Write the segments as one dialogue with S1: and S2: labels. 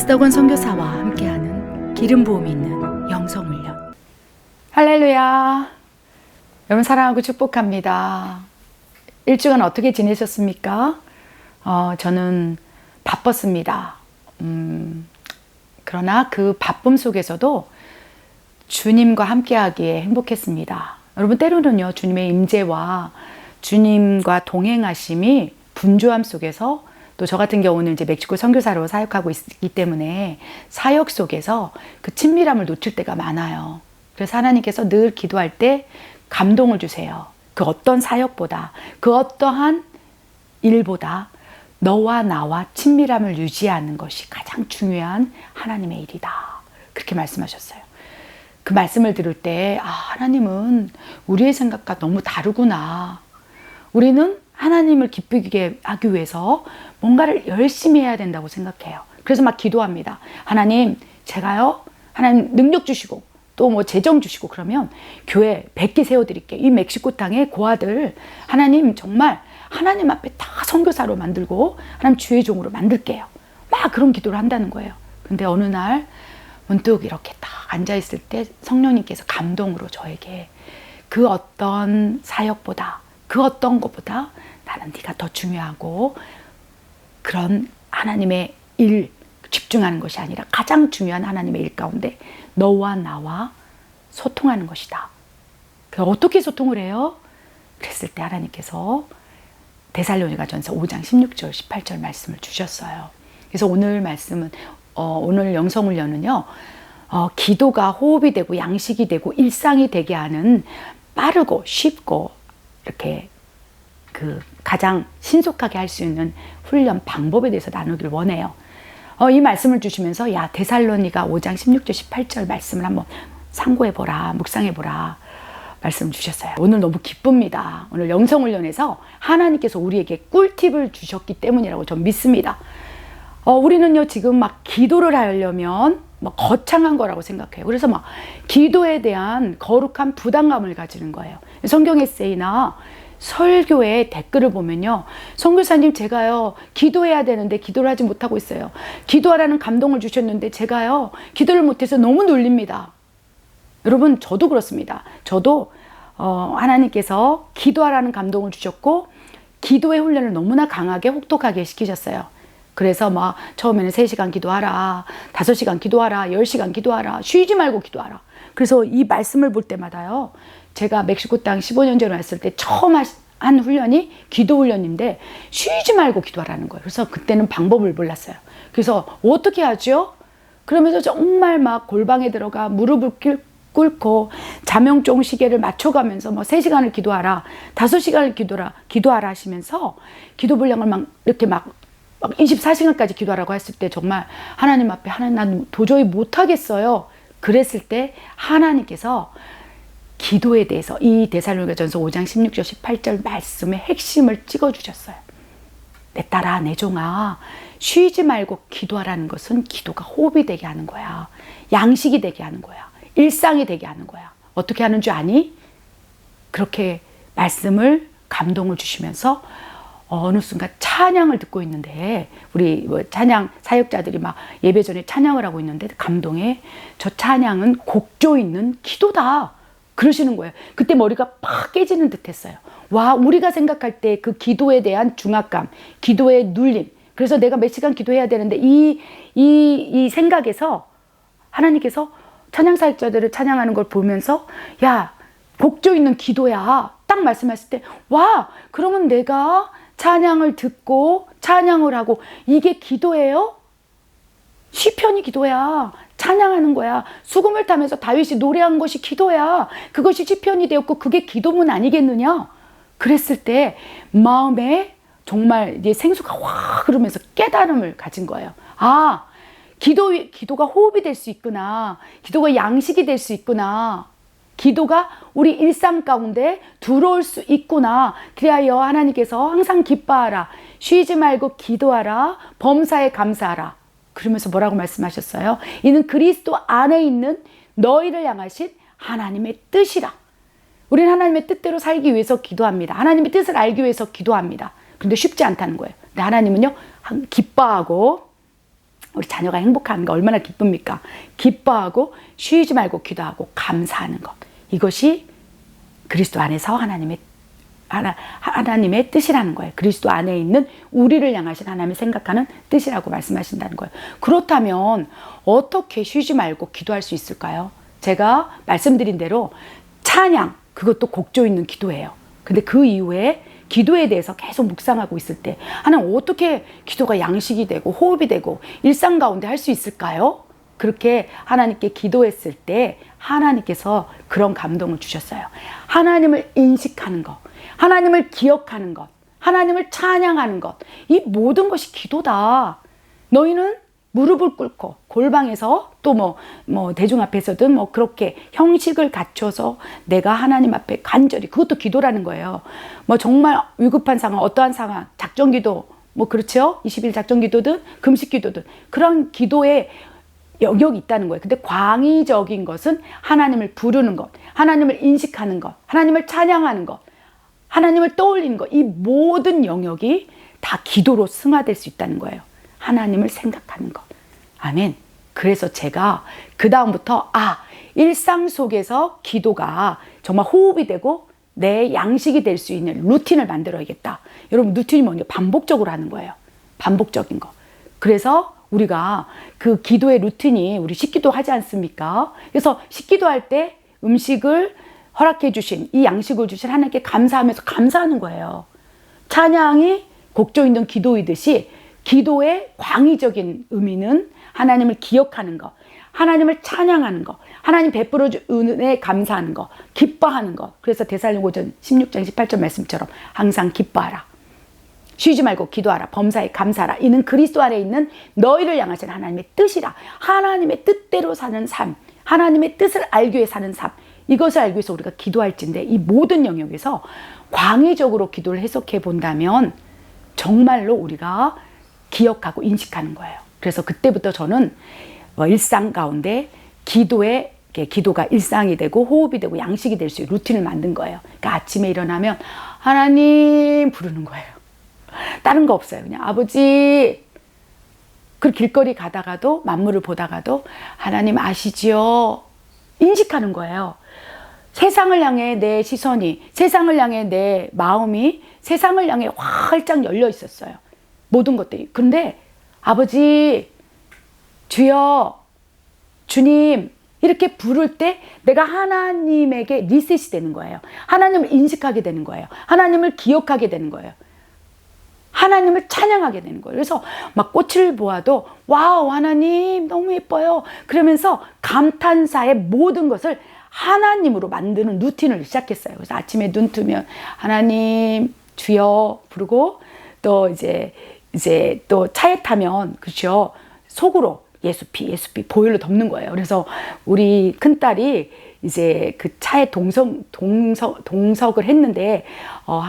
S1: 에스더건 선교사와 함께하는 기름 부음이 있는 영성 훈련. 할렐루야. 여러분 사랑하고 축복합니다. 일주간 어떻게 지내셨습니까? 어, 저는 바빴습니다. 음, 그러나 그 바쁨 속에서도 주님과 함께하기에 행복했습니다. 여러분 때로는요 주님의 임재와 주님과 동행하심이 분주함 속에서 또 저 같은 경우는 이제 멕시코 선교사로 사역하고 있기 때문에 사역 속에서 그 친밀함을 놓칠 때가 많아요. 그래서 하나님께서 늘 기도할 때 감동을 주세요. 그 어떤 사역보다 그 어떠한 일보다 너와 나와 친밀함을 유지하는 것이 가장 중요한 하나님의 일이다. 그렇게 말씀하셨어요. 그 말씀을 들을 때, 아, 하나님은 우리의 생각과 너무 다르구나. 우리는 하나님을 기쁘게 하기 위해서 뭔가를 열심히 해야 된다고 생각해요. 그래서 막 기도합니다. 하나님, 제가요, 하나님 능력 주시고, 또 뭐 재정 주시고 그러면 교회 100개 세워드릴게. 이 멕시코 땅의 고아들, 하나님 정말 하나님 앞에 다 선교사로 만들고, 하나님 주의 종으로 만들게요. 막 그런 기도를 한다는 거예요. 근데 어느 날 문득 이렇게 딱 앉아있을 때 성령님께서 감동으로 저에게 그 어떤 사역보다 그 어떤 것보다 나는 네가 더 중요하고 그런 하나님의 일 집중하는 것이 아니라 가장 중요한 하나님의 일 가운데 너와 나와 소통하는 것이다. 그 어떻게 소통을 해요? 그랬을 때 하나님께서 데살로니가 전서 5장 16절 18절 말씀을 주셨어요. 그래서 오늘 말씀은 어, 오늘 영성훈련은요. 어, 기도가 호흡이 되고 양식이 되고 일상이 되게 하는 빠르고 쉽고 이렇게 그 가장 신속하게 할 수 있는 훈련 방법에 대해서 나누길 원해요. 어, 이 말씀을 주시면서 야 데살로니가 5장 16절 18절 말씀을 한번 상고해 보라 묵상해 보라 말씀 주셨어요. 오늘 너무 기쁩니다. 오늘 영성 훈련에서 하나님께서 우리에게 꿀팁을 주셨기 때문이라고 전 믿습니다. 어, 우리는요 지금 막 기도를 하려면 막 거창한 거라고 생각해요. 그래서 막 기도에 대한 거룩한 부담감을 가지는 거예요. 성경 에세이나 설교의 댓글을 보면요. 선교사님 제가요. 기도해야 되는데 기도를 하지 못하고 있어요. 기도하라는 감동을 주셨는데 제가요. 기도를 못해서 너무 놀립니다. 여러분 저도 그렇습니다. 저도 어, 하나님께서 기도하라는 감동을 주셨고 기도의 훈련을 너무나 강하게 혹독하게 시키셨어요. 그래서 막 처음에는 3시간 기도하라, 5시간 기도하라, 10시간 기도하라, 쉬지 말고 기도하라. 그래서 이 말씀을 볼 때마다요. 제가 멕시코 땅 15년 전에 왔을 때 처음 한 훈련이 기도 훈련인데 쉬지 말고 기도하라는 거예요. 그래서 그때는 방법을 몰랐어요. 그래서 어떻게 하죠? 그러면서 정말 막 골방에 들어가 무릎을 꿇고 자명종 시계를 맞춰가면서 뭐 3시간을 기도하라, 5시간을 기도하라, 기도하라 하시면서 기도 분량을 막 이렇게 막, 막 24시간까지 기도하라고 했을 때 정말 하나님 앞에 하나님 난 도저히 못하겠어요. 그랬을 때 하나님께서 기도에 대해서 이 데살로니가 전서 5장 16절 18절 말씀의 핵심을 찍어 주셨어요. 내 딸아 내 종아 쉬지 말고 기도하라는 것은 기도가 호흡이 되게 하는 거야. 양식이 되게 하는 거야. 일상이 되게 하는 거야. 어떻게 하는 줄 아니? 그렇게 말씀을 감동을 주시면서 어느 순간 찬양을 듣고 있는데 우리 뭐 찬양 사역자들이 막 예배 전에 찬양을 하고 있는데 감동에 저 찬양은 곡조 있는 기도다. 그러시는 거예요. 그때 머리가 팍 깨지는 듯 했어요. 와, 우리가 생각할 때 그 기도에 대한 중압감, 기도의 눌림. 그래서 내가 몇 시간 기도해야 되는데 이, 이, 이 생각에서 하나님께서 찬양 사역자들을 찬양하는 걸 보면서 야, 복조 있는 기도야. 딱 말씀하실 때, 와, 그러면 내가 찬양을 듣고 찬양을 하고 이게 기도예요? 시편이 기도야. 찬양하는 거야. 수금을 타면서 다윗이 노래한 것이 기도야. 그것이 시편이 되었고 그게 기도문 아니겠느냐? 그랬을 때 마음에 정말 이제 생수가 확 흐르면서 깨달음을 가진 거예요. 아, 기도, 기도가 호흡이 될 수 있구나. 기도가 양식이 될 수 있구나. 기도가 우리 일상 가운데 들어올 수 있구나. 그리하여 하나님께서 항상 기뻐하라. 쉬지 말고 기도하라. 범사에 감사하라. 그러면서 뭐라고 말씀하셨어요? 이는 그리스도 안에 있는 너희를 향하신 하나님의 뜻이라. 우리는 하나님의 뜻대로 살기 위해서 기도합니다. 하나님의 뜻을 알기 위해서 기도합니다. 근데 쉽지 않다는 거예요. 근데 하나님은요, 기뻐하고 우리 자녀가 행복한 거 얼마나 기쁩니까? 기뻐하고 쉬지 말고 기도하고 감사하는 것. 이것이 그리스도 안에서 하나님의 하나, 하나님의 뜻이라는 거예요. 그리스도 안에 있는 우리를 향하신 하나님이 생각하는 뜻이라고 말씀하신다는 거예요. 그렇다면 어떻게 쉬지 말고 기도할 수 있을까요? 제가 말씀드린 대로 찬양, 그것도 곡조 있는 기도예요. 근데 그 이후에 기도에 대해서 계속 묵상하고 있을 때 하나님 어떻게 기도가 양식이 되고 호흡이 되고 일상 가운데 할 수 있을까요? 그렇게 하나님께 기도했을 때 하나님께서 그런 감동을 주셨어요. 하나님을 인식하는 것, 하나님을 기억하는 것, 하나님을 찬양하는 것, 이 모든 것이 기도다. 너희는 무릎을 꿇고 골방에서 또 뭐 뭐 대중 앞에서든 뭐 그렇게 형식을 갖춰서 내가 하나님 앞에 간절히 그것도 기도라는 거예요. 뭐 정말 위급한 상황, 어떠한 상황, 작전 기도 뭐 그렇죠? 20일 작전 기도든 금식 기도든 그런 기도에 영역이 있다는 거예요. 근데 광의적인 것은 하나님을 부르는 것, 하나님을 인식하는 것, 하나님을 찬양하는 것, 하나님을 떠올리는 것, 이 모든 영역이 다 기도로 승화될 수 있다는 거예요. 하나님을 생각하는 것. 아멘. 그래서 제가 그다음부터, 아, 일상 속에서 기도가 정말 호흡이 되고 내 양식이 될 수 있는 루틴을 만들어야겠다. 여러분, 루틴이 뭐냐? 반복적으로 하는 거예요. 반복적인 거. 그래서 우리가 그 기도의 루틴이 우리 식기도 하지 않습니까? 그래서 식기도 할 때 음식을 허락해 주신 이 양식을 주신 하나님께 감사하면서 감사하는 거예요. 찬양이 곡조 있는 기도이듯이 기도의 광의적인 의미는 하나님을 기억하는 것, 하나님을 찬양하는 것, 하나님 베풀어 준 은혜에 감사하는 것, 기뻐하는 것. 그래서 대살로고전 16장 18절 말씀처럼 항상 기뻐하라. 쉬지 말고 기도하라. 범사에 감사하라. 이는 그리스도 안에 있는 너희를 향하신 하나님의 뜻이라. 하나님의 뜻대로 사는 삶. 하나님의 뜻을 알기 위해 사는 삶. 이것을 알기 위해서 우리가 기도할진데 이 모든 영역에서 광의적으로 기도를 해석해 본다면 정말로 우리가 기억하고 인식하는 거예요. 그래서 그때부터 저는 어, 일상 가운데 기도에 기도가 일상이 되고 호흡이 되고 양식이 될 수 있는 루틴을 만든 거예요. 그러니까 아침에 일어나면 하나님 부르는 거예요. 다른 거 없어요. 그냥 아버지 그 길거리 가다가도 만물을 보다가도 하나님 아시지요? 인식하는 거예요. 세상을 향해 내 시선이, 세상을 향해 내 마음이 세상을 향해 활짝 열려 있었어요. 모든 것들이. 그런데 아버지, 주여, 주님, 이렇게 부를 때 내가 하나님에게 리셋이 되는 거예요. 하나님을 인식하게 되는 거예요. 하나님을 기억하게 되는 거예요. 하나님을 찬양하게 되는 거예요. 그래서 막 꽃을 보아도 와우 하나님 너무 예뻐요. 그러면서 감탄사의 모든 것을 하나님으로 만드는 루틴을 시작했어요. 그래서 아침에 눈 뜨면 하나님 주여 부르고 또 이제 이제 또 차에 타면 그렇죠. 속으로 예수피 예수피 보일러 덮는 거예요. 그래서 우리 큰 딸이 이제 그 차에 동석 동석 동석을 했는데 어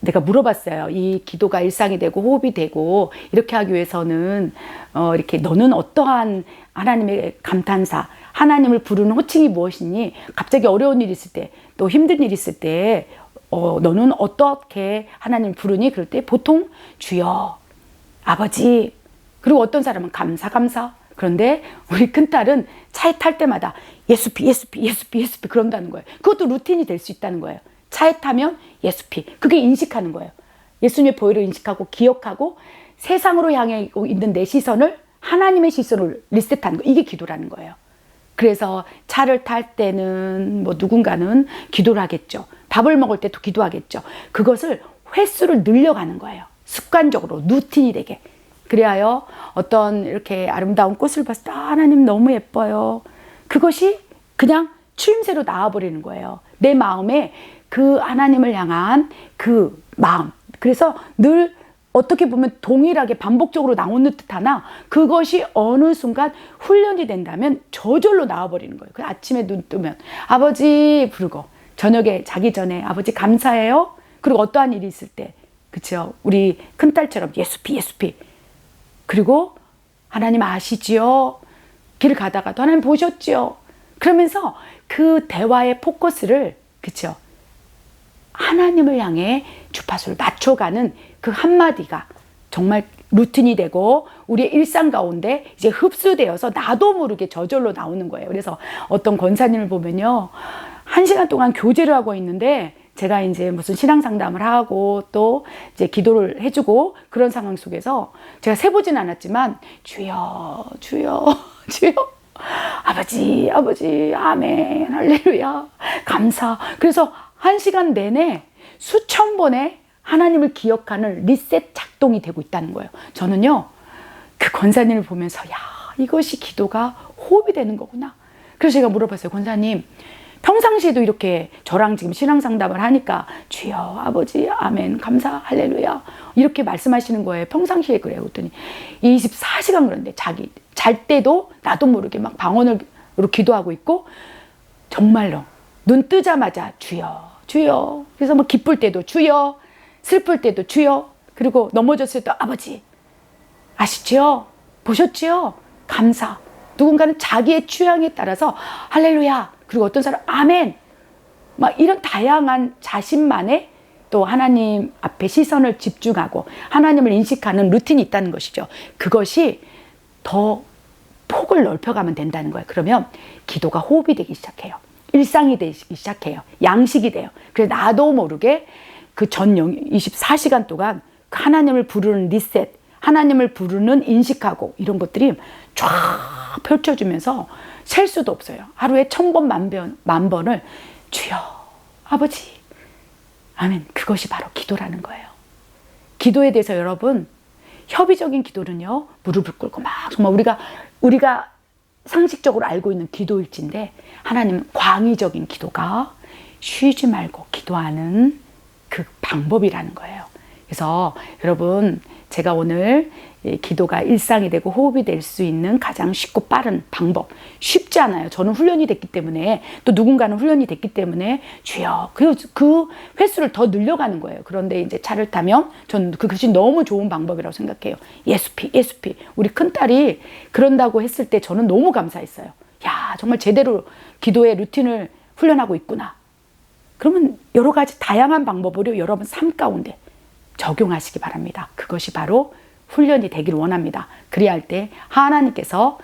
S1: 내가 물어봤어요. 이 기도가 일상이 되고 호흡이 되고 이렇게 하기 위해서는 어 이렇게 너는 어떠한 하나님의 감탄사, 하나님을 부르는 호칭이 무엇이니? 갑자기 어려운 일 있을 때, 또 힘든 일 있을 때, 어, 너는 어떻게 하나님 부르니? 그럴 때 보통 주여, 아버지, 그리고 어떤 사람은 감사, 감사. 그런데 우리 큰딸은 차에 탈 때마다 예수피, 예수피, 예수피, 예수피 그런다는 거예요. 그것도 루틴이 될 수 있다는 거예요. 차에 타면 예수피. 그게 인식하는 거예요. 예수님의 보혈을 인식하고 기억하고 세상으로 향해 있는 내 시선을 하나님의 시선을 리셋하는 거. 이게 기도라는 거예요. 그래서 차를 탈 때는 뭐 누군가는 기도를 하겠죠. 밥을 먹을 때도 기도하겠죠. 그것을 횟수를 늘려가는 거예요. 습관적으로 루틴이 되게. 그래야 어떤 이렇게 아름다운 꽃을 봤을 때 아, 하나님 너무 예뻐요. 그것이 그냥 추임새로 나와버리는 거예요. 내 마음에 그 하나님을 향한 그 마음. 그래서 늘 어떻게 보면 동일하게 반복적으로 나오는 듯 하나 그것이 어느 순간 훈련이 된다면 저절로 나와버리는 거예요. 그 아침에 눈 뜨면 아버지 부르고 저녁에 자기 전에 아버지 감사해요. 그리고 어떠한 일이 있을 때 그쵸 우리 큰딸처럼 예수피 예수피 그리고 하나님 아시지요? 길 가다가도 하나님 보셨지요? 그러면서 그 대화의 포커스를 그쵸 하나님을 향해 주파수를 맞춰가는 그 한마디가 정말 루틴이 되고 우리의 일상 가운데 이제 흡수되어서 나도 모르게 저절로 나오는 거예요. 그래서 어떤 권사님을 보면요. 한 시간 동안 교제를 하고 있는데 제가 이제 무슨 신앙 상담을 하고 또 이제 기도를 해주고 그런 상황 속에서 제가 세보진 않았지만 주여, 주여, 주여. 아버지, 아버지, 아멘, 할렐루야, 감사. 그래서 한 시간 내내 수천 번의 하나님을 기억하는 리셋 작동이 되고 있다는 거예요. 저는요, 그 권사님을 보면서, 야, 이것이 기도가 호흡이 되는 거구나. 그래서 제가 물어봤어요. 권사님, 평상시에도 이렇게 저랑 지금 신앙 상담을 하니까 주여 아버지 아멘 감사 할렐루야 이렇게 말씀하시는 거예요. 평상시에 그래요. 그랬더니 24시간 그런데 자기 잘 때도 나도 모르게 막 방언으로 기도하고 있고 정말로 눈 뜨자마자 주여 주여 그래서 뭐 기쁠 때도 주여 슬플 때도 주여 그리고 넘어졌을 때 아버지 아시죠? 보셨죠? 감사 누군가는 자기의 취향에 따라서 할렐루야 그리고 어떤 사람 아멘 막 이런 다양한 자신만의 또 하나님 앞에 시선을 집중하고 하나님을 인식하는 루틴이 있다는 것이죠. 그것이 더 폭을 넓혀가면 된다는 거예요. 그러면 기도가 호흡이 되기 시작해요. 일상이 되기 시작해요. 양식이 돼요. 그래서 나도 모르게 그 전 24시간 동안 하나님을 부르는 리셋, 하나님을 부르는 인식하고 이런 것들이 쫙 펼쳐주면서 셀 수도 없어요. 하루에 천 번, 만 번, 만 번을 주여, 아버지, 아멘. 그것이 바로 기도라는 거예요. 기도에 대해서 여러분, 협의적인 기도는요, 무릎을 꿇고 막 정말 우리가, 우리가 상식적으로 알고 있는 기도일진데, 하나님 광의적인 기도가 쉬지 말고 기도하는 그 방법이라는 거예요. 그래서 여러분, 제가 오늘 기도가 일상이 되고 호흡이 될 수 있는 가장 쉽고 빠른 방법. 쉽지 않아요. 저는 훈련이 됐기 때문에 또 누군가는 훈련이 됐기 때문에 주여 그, 그 횟수를 더 늘려가는 거예요. 그런데 이제 차를 타면 저는 그것이 너무 좋은 방법이라고 생각해요. 예수피, 예수피. 우리 큰딸이 그런다고 했을 때 저는 너무 감사했어요. 야, 정말 제대로 기도의 루틴을 훈련하고 있구나. 그러면 여러 가지 다양한 방법으로 여러분 삶 가운데 적용하시기 바랍니다. 그것이 바로 훈련이 되기를 원합니다. 그리할 때 하나님께서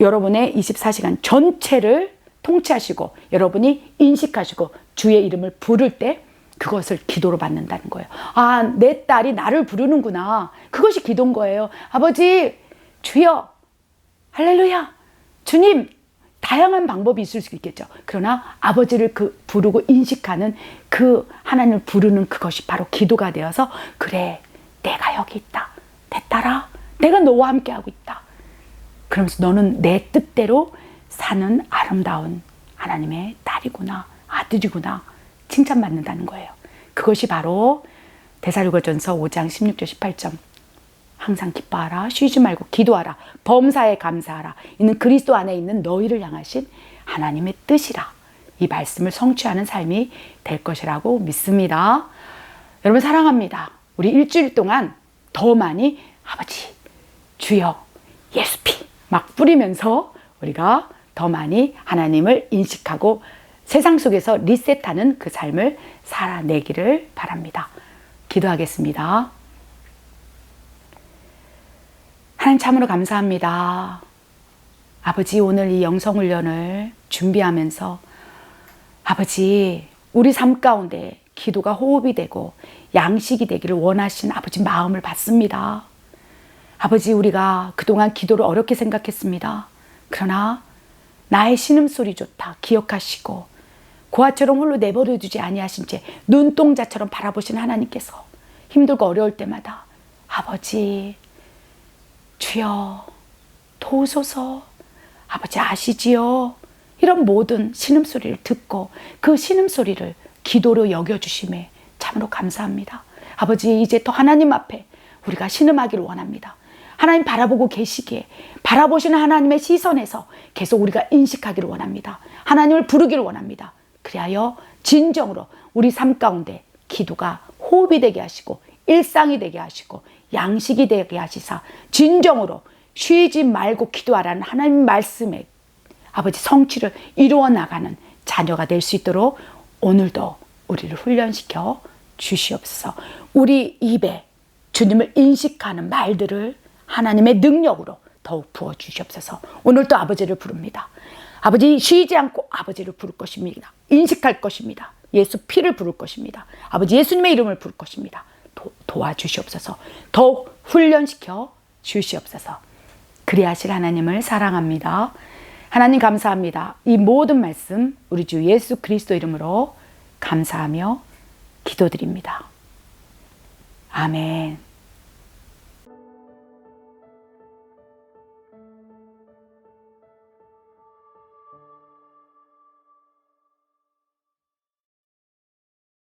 S1: 여러분의 24시간 전체를 통치하시고 여러분이 인식하시고 주의 이름을 부를 때 그것을 기도로 받는다는 거예요. 아, 내 딸이 나를 부르는구나. 그것이 기도인 거예요. 아버지, 주여, 할렐루야, 주님, 다양한 방법이 있을 수 있겠죠. 그러나 아버지를 그 부르고 인식하는 그 하나님을 부르는 그것이 바로 기도가 되어서 그래, 내가 여기 있다. 내 딸아, 내가 너와 함께 하고 있다. 그러면서 너는 내 뜻대로 사는 아름다운 하나님의 딸이구나, 아들이구나, 칭찬받는다는 거예요. 그것이 바로 대사로전서 5장 16절 18점. 항상 기뻐하라, 쉬지 말고 기도하라, 범사에 감사하라. 이는 그리스도 안에 있는 너희를 향하신 하나님의 뜻이라. 이 말씀을 성취하는 삶이 될 것이라고 믿습니다. 여러분 사랑합니다. 우리 일주일 동안 더 많이 아버지, 주여, 예수피 막 뿌리면서 우리가 더 많이 하나님을 인식하고 세상 속에서 리셋하는 그 삶을 살아내기를 바랍니다. 기도하겠습니다. 하나님 참으로 감사합니다. 아버지 오늘 이 영성훈련을 준비하면서 아버지 우리 삶 가운데 기도가 호흡이 되고 양식이 되기를 원하신 아버지 마음을 받습니다. 아버지 우리가 그동안 기도를 어렵게 생각했습니다. 그러나 나의 신음소리 좋다 기억하시고 고아처럼 홀로 내버려 두지 아니하신 채 눈동자처럼 바라보신 하나님께서 힘들고 어려울 때마다 아버지 주여 도우소서 아버지 아시지요 이런 모든 신음소리를 듣고 그 신음소리를 기도로 여겨주심에 참으로 감사합니다. 아버지, 이제 또 하나님 앞에 우리가 신음하기를 원합니다. 하나님 바라보고 계시기에 바라보시는 하나님의 시선에서 계속 우리가 인식하기를 원합니다. 하나님을 부르기를 원합니다. 그리하여 진정으로 우리 삶 가운데 기도가 호흡이 되게 하시고 일상이 되게 하시고 양식이 되게 하시사 진정으로 쉬지 말고 기도하라는 하나님 말씀에 아버지 성취를 이루어 나가는 자녀가 될 수 있도록 오늘도 우리를 훈련시켜 주시옵소서. 우리 입에 주님을 인식하는 말들을 하나님의 능력으로 더욱 부어 주시옵소서. 오늘도 아버지를 부릅니다. 아버지 쉬지 않고 아버지를 부를 것입니다. 인식할 것입니다. 예수 피를 부를 것입니다. 아버지 예수님의 이름을 부를 것입니다. 도, 도와주시옵소서. 더욱 훈련시켜 주시옵소서. 그리하실 하나님을 사랑합니다. 하나님 감사합니다. 이 모든 말씀 우리 주 예수 그리스도 이름으로 감사하며 기도드립니다. 아멘.